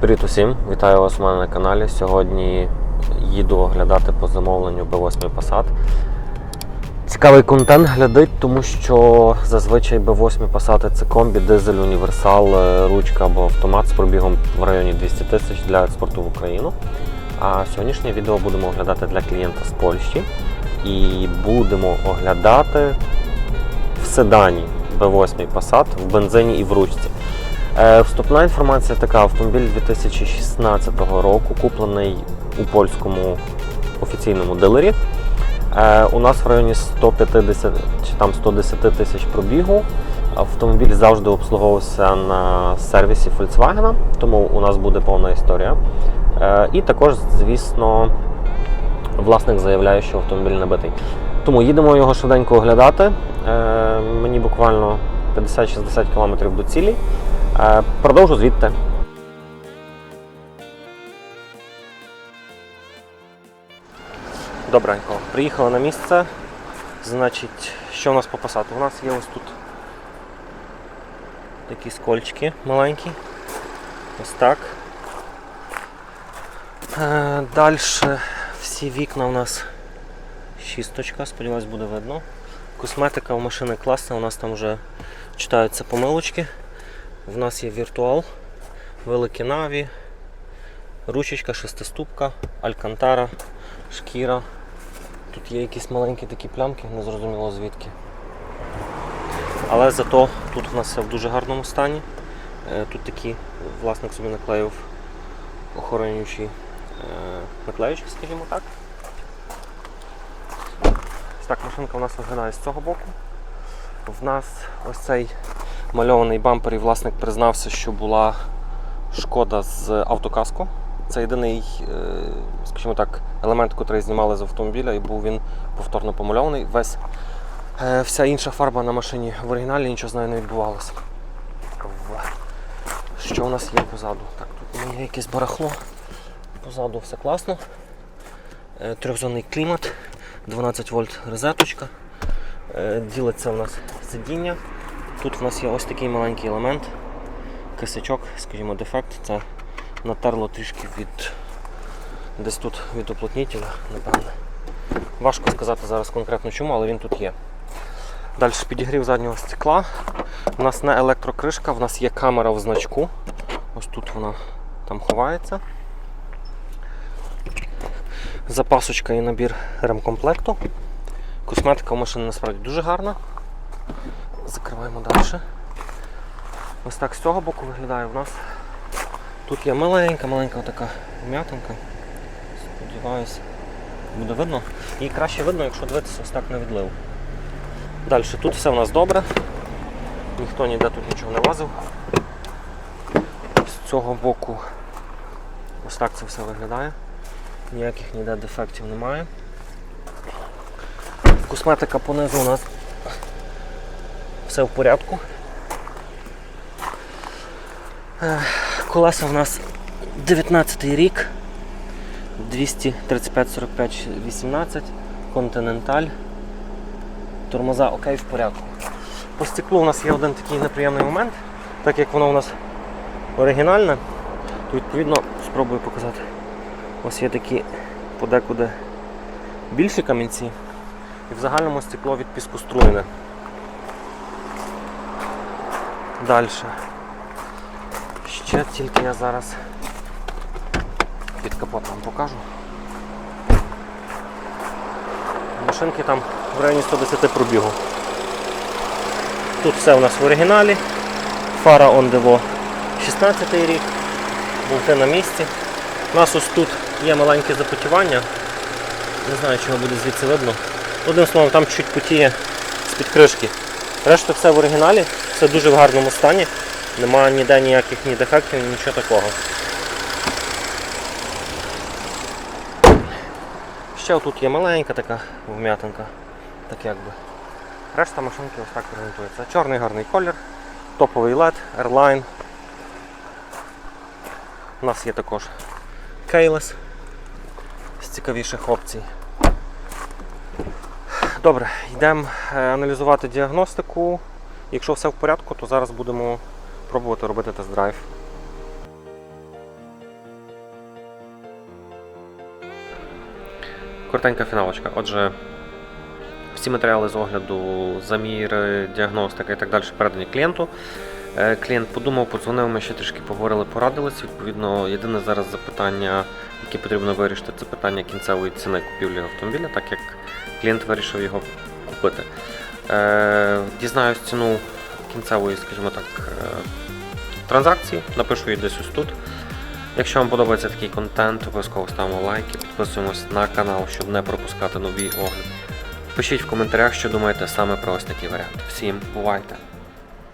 Привіт усім! Вітаю вас у мене на каналі. Сьогодні їду оглядати по замовленню B8 Passat. Цікавий контент глядить, тому що зазвичай B8 Passat це комбі, дизель, універсал, е, ручка або автомат з пробігом в районі 200 тисяч для експорту в Україну. А сьогоднішнє відео будемо оглядати для клієнта з Польщі. І будемо оглядати в седані B8 Passat в бензині і в ручці. Е, Вступна інформація така: автомобіль 2016 року, куплений у польському офіційному дилері. Е, У нас в районі 150 чи там 110 тисяч пробігу. Автомобіль завжди обслуговувався на сервісі Volkswagen, тому у нас буде повна історія. Е, І також, звісно, власник заявляє, що автомобіль набитий. Тому їдемо його швиденько оглядати. Мені буквально 50-60 км до цілі. Е, Продовжу звідти. Добренько. Приїхали на місце. Значить, що у нас по посаду? У нас є ось тут такі скольчики маленькі. Ось так. Е, Далі всі вікна у нас шісточка, сподіваюсь, буде видно. Косметика у машини класна, у нас там вже читаються помилочки. В нас є віртуал, великі наві, ручечка, шестиступка, алькантара, шкіра. Тут є якісь маленькі такі плямки, не зрозуміло звідки. Але зато тут в нас все в дуже гарному стані. Е, Тут такі власник собі наклеїв охоронюючі е, наклеючки, скажімо так. Так машинка у нас виглядає з цього боку. В нас ось цей мальований бампер і власник признався, що була шкода з автокаску. Це єдиний, е, скажімо так, елемент, який знімали з автомобіля, і був він повторно помальований. Весь е, вся інша фарба на машині в оригіналі, нічого з нею не відбувалося. Що у нас є позаду? Так, тут у мене є якесь барахло. Позаду все класно. Е, Трьохзонний клімат, 12 вольт розеточка. Ділиться у нас сидіння. Тут у нас є ось такий маленький елемент, кисячок, скажімо, дефект. Це натерло трішки від десь тут від уплотнітеля, напевне. Важко сказати зараз конкретно чому, але він тут є. Далі підігрів заднього стекла. У нас не електрокришка, в нас є камера в значку. Ось тут вона там ховається. Запасочка і набір ремкомплекту. Косметика у машини насправді дуже гарна. Закриваємо далі. Ось так з цього боку виглядає у нас. Тут є маленька-маленька така вм'ятинка. Сподіваюся, буде видно. Її краще видно, якщо дивитися ось так на відлив. Далі тут все у нас добре. Ніхто ніде тут нічого не лазив. З цього боку ось так це все виглядає. Ніяких ніде дефектів немає. Косметика понизу у нас все в порядку. Е, Колеса в нас 19 рік, 235 45 18 Continental. Тормоза окей в порядку. По стеклу у нас є один такий неприємний момент, так як воно у нас оригінальне, то відповідно спробую показати. Ось є такі подекуди більші камінці, і в загальному стекло від піску струйне. Далі. Ще тільки я зараз під капот вам покажу. Машинки там в районі 110 пробігу. Тут все у нас в оригіналі. Фара Devo 16 рік. Болти на місці. У нас ось тут є маленьке запотівання. Не знаю, чи його буде звідси видно. Одним словом, там чуть потіє з-під кришки. Решта все в оригіналі, все дуже в гарному стані. Немає ніде ніяких ні дефектів, нічого такого. Ще тут є маленька така вм'ятинка, так якби. Решта машинки ось так презентується. Чорний гарний колір, топовий LED, Airline. У нас є також кейлес з цікавіших опцій. Добре, йдемо е, аналізувати діагностику. Якщо все в порядку, то зараз будемо пробувати робити тест-драйв. Коротенька фіналочка. Отже, всі матеріали з огляду, заміри, діагностика і так далі передані клієнту. Е, клієнт подумав, подзвонив, ми ще трішки поговорили, порадились. Відповідно, єдине зараз запитання, яке потрібно вирішити, це питання кінцевої ціни купівлі автомобіля, так як клієнт вирішив його купити. Е, Дізнаюсь ціну кінцевої, скажімо так, е, транзакції, напишу її десь ось тут. Якщо вам подобається такий контент, обов'язково ставимо лайки, підписуємось на канал, щоб не пропускати нові огляди. Пишіть в коментарях, що думаєте саме про ось такий варіант. Всім бувайте!